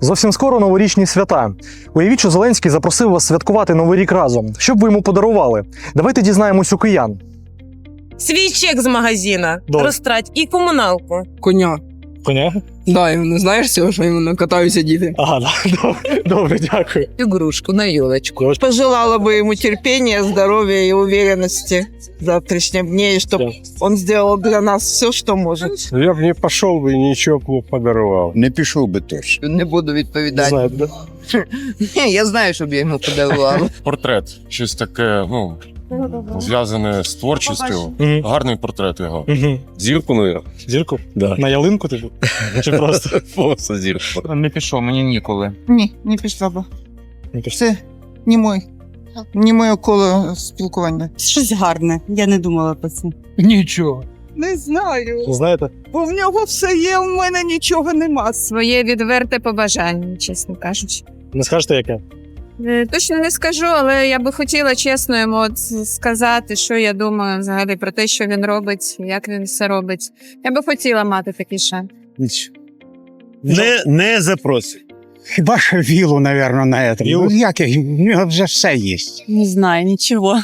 Зовсім скоро новорічні свята. Уявіть, що Зеленський запросив вас святкувати новий рік разом. Що б ви йому подарували? Давайте дізнаємось у киян. Свій чек з магазина розтрать і комуналку. Коня. Коня? Да, і не знаєш цього, що іменно катаються діти. Ага, да. добре, дякую. игрушку на елочку. Пожелала бы ему терпения, здоровья и уверенности в завтрашнем дне, и чтобы он сделал для нас все, что может. Я б не пішов би і нічого б не подарував. Не пішов би точно. Не буду Не відповідати. знаю, да? Ні, я знаю, щоб я йому подарувала. портрет, щось таке, ну, зв'язане з творчістю. Мгм. Гарний портрет його. Мгм. Зірку, ну, Зірку? Да. На ялинку типу? Чи просто? Просто зірку. Не пішов, мені ніколи. Ні, не пішла б. Не пішла. Це не мой. Не моє коло спілкування. Щось гарне. Я не думала про це. Нічого. Не знаю. Знаєте? Бо в нього все є, у мене нічого нема. Своє відверте побажання, чесно кажучи. Не скажете, яке? Е, Точно не скажу, але я би хотіла чесно йому от сказати, що я думаю взагалі про те, що він робить, як він все робить. Я би хотіла мати такий шанс. Не, не запросить. Хіба що вілу, напевно, на це. Ну, як, у нього вже все є. Не знаю, нічого.